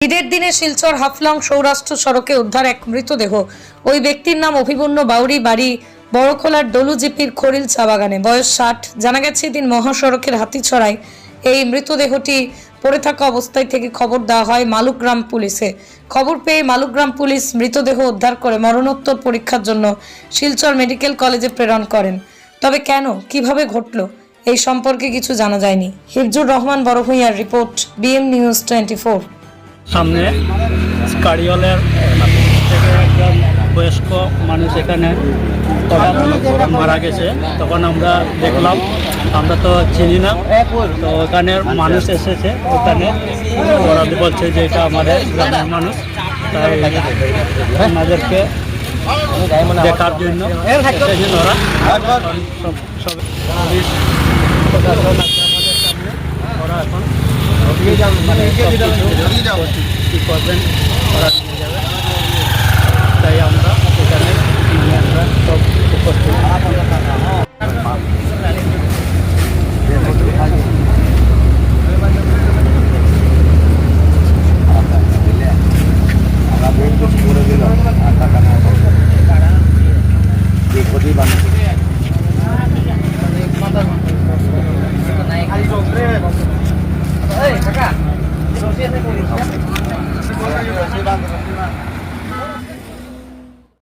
ঈদের দিনে শিলচর হাফলং সৌরাষ্ট্র সড়কে উদ্ধার এক মৃতদেহ। ওই ব্যক্তির নাম অভিবন্য বাউরি, বাড়ি বড়খোলার দলুজিপির খরিল চা বাগানে। বয়স ষাট। জানা গেছে, এদিন মহাসড়কের হাতিছড়ায় এই মৃতদেহটি পড়ে থাকা অবস্থায় থেকে খবর দেওয়া হয় মালুগ্রাম পুলিশে। খবর পেয়ে মালুগ্রাম পুলিশ মৃতদেহ উদ্ধার করে মরণোত্তর পরীক্ষার জন্য শিলচর মেডিকেল কলেজে প্রেরণ করেন। তবে কেন? কীভাবে ঘটল? এই সম্পর্কে কিছু জানা যায়নি। হিফজুর রহমান বড়ভূঁইয়ার রিপোর্ট, বিএম নিউজ টোয়েন্টি সামনে কারিওলের একজন বয়স্ক মানুষ এখানে মারা গেছে। তখন আমরা দেখলাম, আমরা তো চিনি না। তো ওখানে মানুষ এসেছে, ওখানে ওরা বলছে যে এটা আমাদের গ্রামের মানুষ। তাই ওনাদেরকে দেখার জন্য এসেছেন ওরা। ওরা এখন মানে করবেন ওরা নিয়ে যাবে তাই আমরা এখানে মানে ইন্ডিয়ানরা সব উপস্থিত Hey, kakak. 하지만